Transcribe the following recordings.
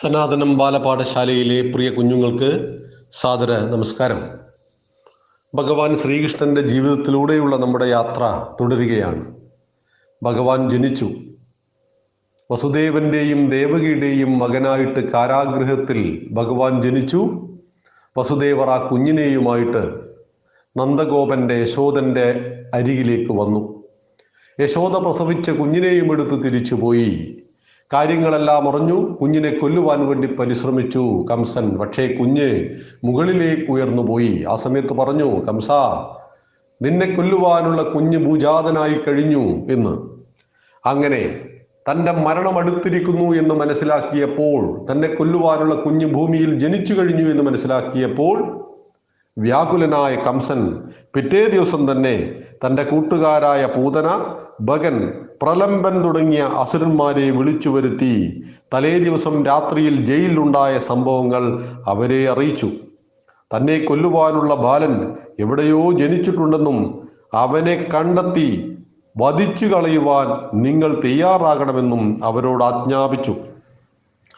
സനാതനം ബാലപാഠശാലയിലെ പ്രിയ കുഞ്ഞുങ്ങൾക്ക് സാദര നമസ്കാരം. ഭഗവാൻ ശ്രീകൃഷ്ണന്റെ ജീവിതത്തിലൂടെയുള്ള നമ്മുടെ യാത്ര തുടരുകയാണ്. ഭഗവാൻ ജനിച്ചു. വസുദേവന്റെയും ദേവകിയുടെയും മകനായിട്ട് കാരാഗ്രഹത്തിൽ ഭഗവാൻ ജനിച്ചു. വസുദേവർ ആ കുഞ്ഞിനെയുമായിട്ട് നന്ദഗോപന്റെ യശോദന്റെ അരികിലേക്ക് വന്നു. യശോദ പ്രസവിച്ച കുഞ്ഞിനെയും എടുത്ത് തിരിച്ചുപോയി. കാര്യങ്ങളെല്ലാം അറിഞ്ഞു കുഞ്ഞിനെ കൊല്ലുവാൻ വേണ്ടി പരിശ്രമിച്ചു. കംസൻ പക്ഷേ കുഞ്ഞ് മുകളിലേക്ക് ഉയർന്നു പോയി. ആ സമയത്ത് പറഞ്ഞു കംസ നിന്നെ കൊല്ലുവാനുള്ള കുഞ്ഞ് ഭൂജാതനായി കഴിഞ്ഞു എന്ന്. അങ്ങനെ തന്റെ മരണം അടുത്തിരിക്കുന്നു എന്ന് മനസ്സിലാക്കിയപ്പോൾ തന്നെ കൊല്ലുവാനുള്ള കുഞ്ഞ് ഭൂമിയിൽ ജനിച്ചു കഴിഞ്ഞു എന്ന് മനസ്സിലാക്കിയപ്പോൾ വ്യാകുലനായ കംസൻ പിറ്റേ ദിവസം തന്നെ തന്റെ കൂട്ടുകാരായ പൂതന ഭഗൻ പ്രലംബൻ തുടങ്ങിയ അസുരന്മാരെ വിളിച്ചു വരുത്തി തലേ ദിവസം രാത്രിയിൽ ജയിലിലുണ്ടായ സംഭവങ്ങൾ അവരെ അറിയിച്ചു. തന്നെ കൊല്ലുവാനുള്ള ബാലൻ എവിടെയോ ജനിച്ചിട്ടുണ്ടെന്നും അവനെ കണ്ടെത്തി വധിച്ചു കളയുവാൻ നിങ്ങൾ തയ്യാറാകണമെന്നും അവരോട് ആജ്ഞാപിച്ചു.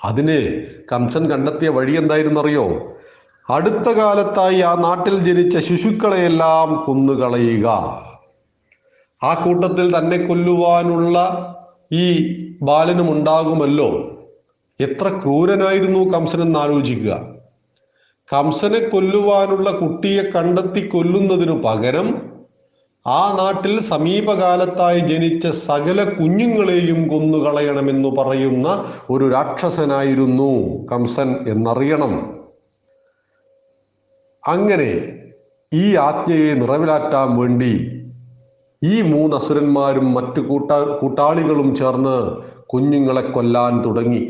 അതിനെ കംസൻ കണ്ടെത്തിയ വഴി എന്തായിരുന്നറിയോ? അടുത്ത കാലത്തായി ആ നാട്ടിൽ ജനിച്ച ശിശുക്കളെയെല്ലാം കൊന്നുകളയുക. ആ കൂട്ടത്തിൽ തന്നെ കൊല്ലുവാനുള്ള ഈ ബാലനും ഉണ്ടാകുമല്ലോ എത്ര ക്രൂരനായിരുന്നു കംസനെന്ന് ആലോചിക്കുക. കംസനെ കൊല്ലുവാനുള്ള കുട്ടിയെ കണ്ടെത്തി കൊല്ലുന്നതിനു പകരം ആ നാട്ടിൽ സമീപകാലത്തായി ജനിച്ച സകല കുഞ്ഞുങ്ങളെയും കൊന്നുകളയണമെന്ന് പറയുന്ന ഒരു രാക്ഷസനായിരുന്നു കംസൻ എന്നറിയണം. അങ്ങനെ ഈ ആജ്ഞയെ നിറവിലാറ്റാൻ വേണ്ടി ഈ മൂന്ന് അസുരന്മാരും മറ്റു കൂട്ടാ കൂട്ടാളികളും ചേർന്ന് കുഞ്ഞുങ്ങളെ കൊല്ലാൻ തുടങ്ങി.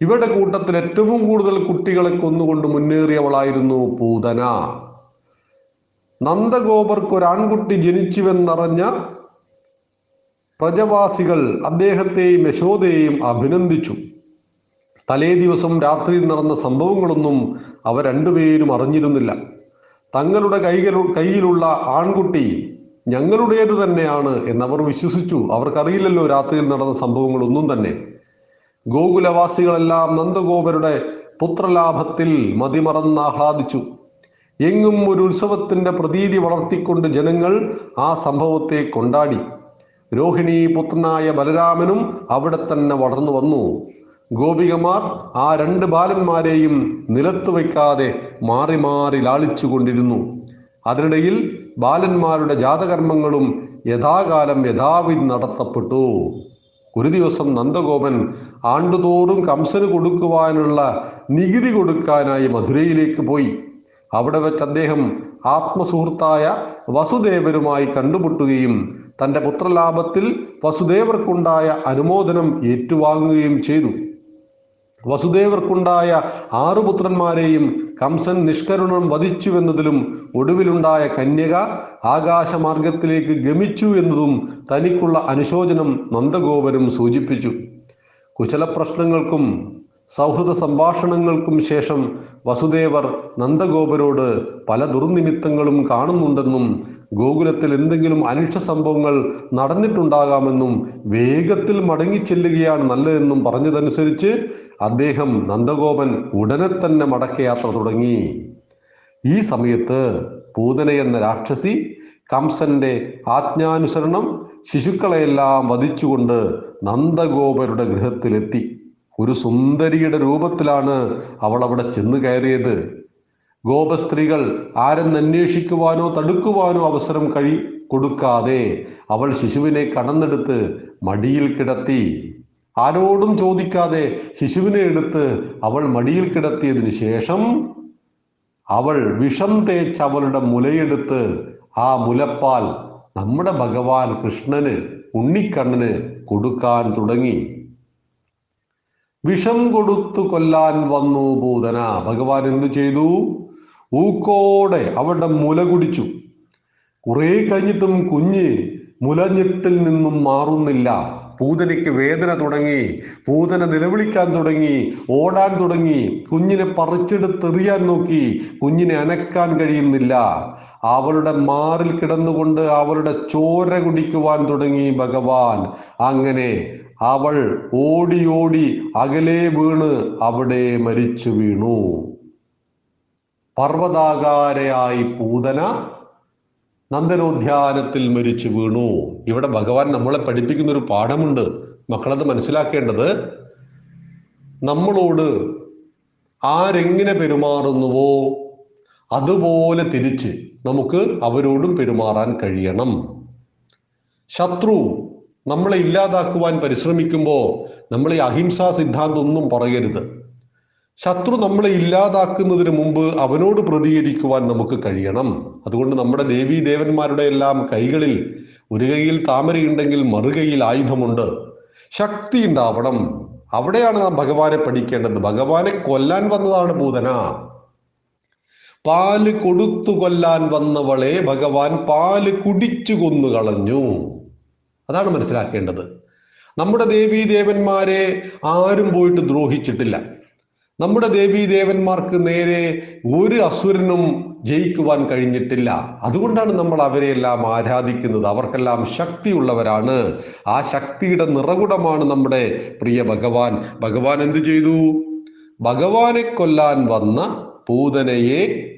ഇവരുടെ കൂട്ടത്തിൽ ഏറ്റവും കൂടുതൽ കുട്ടികളെ കൊന്നുകൊണ്ട് മുന്നേറിയവളായിരുന്നു പൂതന. നന്ദഗോപർക്ക് ഒരു ആൺകുട്ടി ജനിച്ചുവെന്നറിഞ്ഞ പ്രജവാസികൾ അദ്ദേഹത്തെയും യശോദയെയും അഭിനന്ദിച്ചു. തലേ ദിവസം രാത്രിയിൽ നടന്ന സംഭവങ്ങളൊന്നും അവർ രണ്ടുപേരും അറിഞ്ഞിരുന്നില്ല. തങ്ങളുടെ കൈകൾ കയ്യിലുള്ള ആൺകുട്ടി ഞങ്ങളുടേത് തന്നെയാണ് എന്നവർ വിശ്വസിച്ചു. അവർക്കറിയില്ലല്ലോ രാത്രിയിൽ നടന്ന സംഭവങ്ങളൊന്നും തന്നെ. ഗോകുലവാസികളെല്ലാം നന്ദഗോപരുടെ പുത്രലാഭത്തിൽ മതിമറന്ന് ആഹ്ലാദിച്ചു. എങ്ങും ഒരു ഉത്സവത്തിന്റെ പ്രതീതി വളർത്തിക്കൊണ്ട് ജനങ്ങൾ ആ സംഭവത്തെ കൊണ്ടാടി. രോഹിണി പുത്രനായ ബലരാമനും അവിടെ തന്നെ വളർന്നു വന്നു. ഗോപികമാർ ആ രണ്ട് ബാലന്മാരെയും നിലത്തു വയ്ക്കാതെ മാറി മാറി ലാളിച്ചു കൊണ്ടിരുന്നു. അതിനിടയിൽ ബാലന്മാരുടെ ജാതകർമ്മങ്ങളും യഥാകാലം യഥാവിധി നടത്തപ്പെട്ടു. ഒരു ദിവസം നന്ദഗോപൻ ആണ്ടുതോറും കംസന് കൊടുക്കുവാനുള്ള നികുതി കൊടുക്കാനായി മധുരയിലേക്ക് പോയി. അവിടെ വെച്ച് അദ്ദേഹം ആത്മസുഹൃത്തായ വസുദേവരുമായി കണ്ടുമുട്ടുകയും തന്റെ പുത്രലാഭത്തിൽ വസുദേവർക്കുണ്ടായ അനുമോദനം ഏറ്റുവാങ്ങുകയും ചെയ്തു. വസുദേവർക്കുണ്ടായ ആറു പുത്രന്മാരെയും കംസൻ നിഷ്കരുണം വധിച്ചുവെന്നതിലും ഒടുവിലുണ്ടായ കന്യക ആകാശമാർഗത്തിലേക്ക് ഗമിച്ചു എന്നതും തനിക്കുള്ള അനുശോചനം നന്ദഗോപനും സൂചിപ്പിച്ചു. കുശല പ്രശ്നങ്ങൾക്കും സൗഹൃദ സംഭാഷണങ്ങൾക്കും ശേഷം വസുദേവർ നന്ദഗോപരോട് പല ദുർനിമിത്തങ്ങളും കാണുന്നുണ്ടെന്നും ഗോകുലത്തിൽ എന്തെങ്കിലും അനിഷ്ട സംഭവങ്ങൾ നടന്നിട്ടുണ്ടാകാമെന്നും വേഗത്തിൽ മടങ്ങി മടങ്ങിച്ചെല്ലുകയാണ് നല്ലതെന്നും പറഞ്ഞതനുസരിച്ച് അദ്ദേഹം നന്ദഗോപൻ ഉടനെ തന്നെ മടക്കയാത്ര തുടങ്ങി. ഈ സമയത്ത് പൂതന എന്ന രാക്ഷസി കംസന്റെ ആജ്ഞാനുസരണം ശിശുക്കളെയെല്ലാം വധിച്ചുകൊണ്ട് നന്ദഗോപരുടെ ഗൃഹത്തിലെത്തി. ഒരു സുന്ദരിയുടെ രൂപത്തിലാണ് അവൾ അവിടെ ചെന്നു കയറിയത്. ഗോപസ്ത്രീകൾ ആരെന്ന് അന്വേഷിക്കുവാനോ തടുക്കുവാനോ അവസരം കഴി കൊടുക്കാതെ അവൾ ശിശുവിനെ കടന്നെടുത്ത് മടിയിൽ കിടത്തി. ആരോടും ചോദിക്കാതെ ശിശുവിനെ എടുത്ത് അവൾ മടിയിൽ കിടത്തിയതിനു ശേഷം അവൾ വിഷം തേച്ച് അവളുടെ മുലയെടുത്ത് ആ മുലപ്പാൽ നമ്മുടെ ഭഗവാൻ കൃഷ്ണന് ഉണ്ണിക്കണ്ണന് കൊടുക്കാൻ തുടങ്ങി. വിഷം കൊടുത്തു കൊല്ലാൻ വന്നു ഭൂതന. ഭഗവാൻ എന്തു ചെയ്തു? ഊക്കോടെ അവളുടെ മുല കുടിച്ചു കുറെ കഴിഞ്ഞിട്ടും കുഞ്ഞ് മുലഞ്ഞിട്ടിൽ നിന്നും മാറുന്നില്ല. പൂതനയ്ക്ക് വേദന തുടങ്ങി പൂതന നിലവിളിക്കാൻ തുടങ്ങി ഓടാൻ തുടങ്ങി. കുഞ്ഞിനെ പറിച്ചെടുത്തെറിയാൻ നോക്കി കുഞ്ഞിനെ അനക്കാൻ കഴിയുന്നില്ല. അവളുടെ മാറിൽ കിടന്നുകൊണ്ട് അവളുടെ ചോര കുടിക്കുവാൻ തുടങ്ങി ഭഗവാൻ. അങ്ങനെ അവൾ ഓടി ഓടി അകലെ വീണ് അവിടെ മരിച്ചു വീണു. പർവതാകാരയായി പൂതന നന്ദനോദ്യാനത്തിൽ മരിച്ചു വീണു. ഇവിടെ ഭഗവാൻ നമ്മളെ പഠിപ്പിക്കുന്ന ഒരു പാഠമുണ്ട്. മക്കളത് മനസ്സിലാക്കേണ്ടത് നമ്മളോട് ആരെങ്ങനെ പെരുമാറുന്നുവോ അതുപോലെ തിരിച്ച് നമുക്ക് അവരോടും പെരുമാറാൻ കഴിയണം. ശത്രു നമ്മളെ ഇല്ലാതാക്കുവാൻ പരിശ്രമിക്കുമ്പോൾ നമ്മൾ ഈ അഹിംസാ സിദ്ധാന്തം ഒന്നും പറയരുത്. ശത്രു നമ്മളെ ഇല്ലാതാക്കുന്നതിന് മുമ്പ് അവനോട് പ്രതികരിക്കുവാൻ നമുക്ക് കഴിയണം. അതുകൊണ്ട് നമ്മുടെ ദേവീ ദേവന്മാരുടെ എല്ലാം കൈകളിൽ ഒരു കൈയിൽ താമരയുണ്ടെങ്കിൽ മറുകൈയിൽ ആയുധമുണ്ട്. ശക്തി ഉണ്ടാവണം. അവിടെയാണ് നാം ഭഗവാനെ പഠിക്കേണ്ടത്. ഭഗവാനെ കൊല്ലാൻ വന്നതാണ് പൂതന. പാൽ കൊടുത്തു കൊല്ലാൻ വന്നവളെ ഭഗവാൻ പാൽ കുടിച്ചു കൊന്നു കളഞ്ഞു. അതാണ് മനസ്സിലാക്കേണ്ടത്. നമ്മുടെ ദേവീ ദേവന്മാരെ ആരും പോയിട്ട് ദ്രോഹിച്ചിട്ടില്ല. നമ്മുടെ ദേവീ ദേവന്മാർക്ക് നേരെ ഒരു അസുരനും ജയിക്കുവാൻ കഴിഞ്ഞിട്ടില്ല. അതുകൊണ്ടാണ് നമ്മൾ അവരെയെല്ലാം ആരാധിക്കുന്നത്. അവർക്കെല്ലാം ശക്തിയുള്ളവരാണ്. ആ ശക്തിയുടെ നിറകുടമാണ് നമ്മുടെ പ്രിയ ഭഗവാൻ. ഭഗവാൻ എന്തു ചെയ്തു? ഭഗവാനെ കൊല്ലാൻ വന്ന പൂതനയെ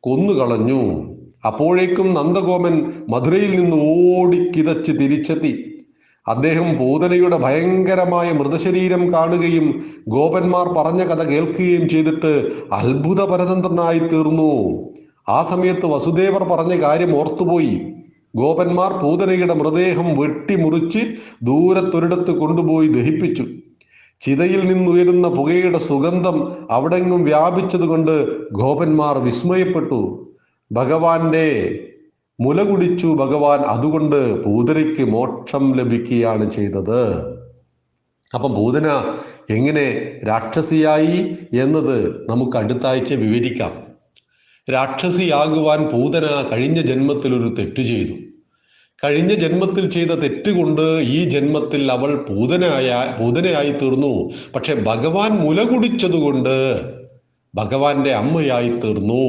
കൊന്നുകളഞ്ഞു. അപ്പോഴേക്കും നന്ദഗോമൻ മധുരയിൽ നിന്ന് ഓടിക്കിതച്ച് തിരിച്ചെത്തി. അദ്ദേഹം പൂതനയുടെ ഭയങ്കരമായ മൃതശരീരം കാണുകയും ഗോപന്മാർ പറഞ്ഞ കഥ കേൾക്കുകയും ചെയ്തിട്ട് അത്ഭുത പരതന്ത്രനായി തീർന്നു. ആ സമയത്ത് വസുദേവർ പറഞ്ഞ കാര്യം ഓർത്തുപോയി. ഗോപന്മാർ പൂതനയുടെ മൃതദേഹം വെട്ടിമുറിച്ച് ദൂരത്തൊരിടത്ത് കൊണ്ടുപോയി ദഹിപ്പിച്ചു. ചിതയിൽ നിന്നുയരുന്ന പുകയുടെ സുഗന്ധം അവിടെങ്ങും വ്യാപിച്ചതുകൊണ്ട് ഗോപന്മാർ വിസ്മയപ്പെട്ടു. ഭഗവാന്റെ മുല കുടിച്ചു ഭഗവാൻ അതുകൊണ്ട് പൂതനയ്ക്ക് മോക്ഷം ലഭിക്കുകയാണ് ചെയ്തത്. അപ്പം പൂതന എങ്ങനെ രാക്ഷസിയായി എന്നത് നമുക്ക് അടുത്ത ആഴ്ച വിവരിക്കാം. രാക്ഷസിയാകുവാൻ പൂതന കഴിഞ്ഞ ജന്മത്തിൽ ഒരു തെറ്റ് ചെയ്തു. കഴിഞ്ഞ ജന്മത്തിൽ ചെയ്ത തെറ്റുകൊണ്ട് ഈ ജന്മത്തിൽ അവൾ പൂതനായ പൂതനയായി തീർന്നു. പക്ഷെ ഭഗവാൻ മുല കുടിച്ചതുകൊണ്ട് ഭഗവാന്റെ അമ്മയായി തീർന്നു.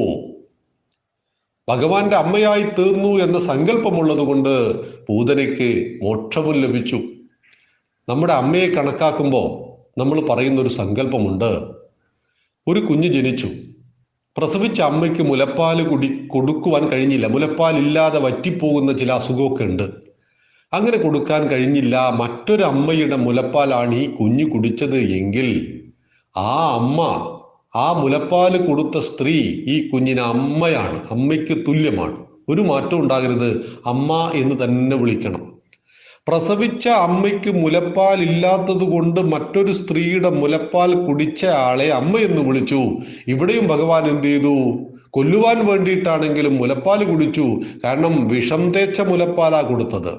ഭഗവാന്റെ അമ്മയായി തീർന്നു എന്ന സങ്കല്പമുള്ളത് കൊണ്ട് പൂതനയ്ക്ക് മോക്ഷവും ലഭിച്ചു. നമ്മുടെ അമ്മയെ കണക്കാക്കുമ്പോൾ നമ്മൾ പറയുന്ന ഒരു സങ്കല്പമുണ്ട്. ഒരു കുഞ്ഞ് ജനിച്ചു. പ്രസവിച്ച അമ്മയ്ക്ക് മുലപ്പാൽ കുടി കൊടുക്കുവാൻ കഴിഞ്ഞില്ല. മുലപ്പാലില്ലാതെ വറ്റിപ്പോകുന്ന ചില അസുഖമൊക്കെ ഉണ്ട്. അങ്ങനെ കൊടുക്കാൻ കഴിഞ്ഞില്ല. മറ്റൊരു അമ്മയുടെ മുലപ്പാലാണ് ഈ കുഞ്ഞ് കുടിച്ചത് എങ്കിൽ ആ അമ്മ ആ മുലപ്പാൽ കൊടുത്ത സ്ത്രീ ഈ കുഞ്ഞിന് അമ്മയാണ് അമ്മയ്ക്ക് തുല്യമാണ്. ഒരു മാറ്റം ഉണ്ടാകരുത്. അമ്മ എന്ന് തന്നെ വിളിക്കണം. പ്രസവിച്ച അമ്മയ്ക്ക് മുലപ്പാൽ ഇല്ലാത്തത് കൊണ്ട് മറ്റൊരു സ്ത്രീയുടെ മുലപ്പാൽ കുടിച്ച ആളെ അമ്മ എന്ന് വിളിച്ചു. ഇവിടെയും ഭഗവാൻ എന്ത് ചെയ്തു? കൊല്ലുവാൻ വേണ്ടിയിട്ടാണെങ്കിലും മുലപ്പാൽ കുടിച്ചു. കാരണം വിഷം തേച്ച മുലപ്പാലാ കൊടുത്തത്.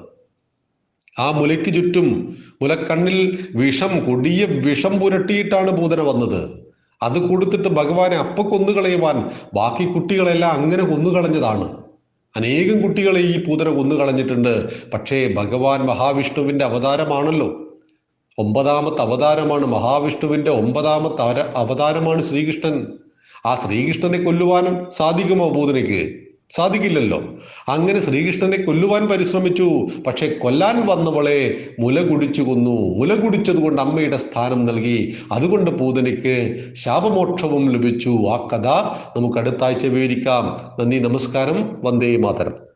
ആ മുലയ്ക്ക് ചുറ്റും മുലക്കണ്ണിൽ വിഷം കൊടിയ വിഷം പുരട്ടിയിട്ടാണ് പൂതന വന്നത്. അത് കൊടുത്തിട്ട് ഭഗവാനെ അപ്പ കൊന്നുകളയുവാൻ ബാക്കി കുട്ടികളെല്ലാം അങ്ങനെ കൊന്നുകളഞ്ഞതാണ് അനേകം കുട്ടികളെ ഈ പൂതന കൊന്നുകളഞ്ഞിട്ടുണ്ട് പക്ഷേ ഭഗവാൻ മഹാവിഷ്ണുവിന്റെ അവതാരമാണല്ലോ. ഒമ്പതാമത്തെ അവതാരമാണ് മഹാവിഷ്ണുവിന്റെ ഒമ്പതാമത്തെ അവതാരമാണ് ശ്രീകൃഷ്ണൻ. ആ ശ്രീകൃഷ്ണനെ കൊല്ലുവാനും സാധിക്കുമോ പൂതനയ്ക്ക്? സാധിക്കില്ലല്ലോ. അങ്ങനെ ശ്രീകൃഷ്ണനെ കൊല്ലുവാൻ പരിശ്രമിച്ചു. പക്ഷെ കൊല്ലാൻ വന്നവളെ മുല കുടിച്ചു കൊന്നു. മുല കുടിച്ചത് കൊണ്ട് അമ്മയുടെ സ്ഥാനം നൽകി. അതുകൊണ്ട് പൂതനയ്ക്ക് ശാപമോക്ഷവും ലഭിച്ചു. ആ കഥ നമുക്ക് അടുത്ത ആഴ്ച വിവരിക്കാം. നന്ദി നമസ്കാരം. വന്ദേ മാതരം.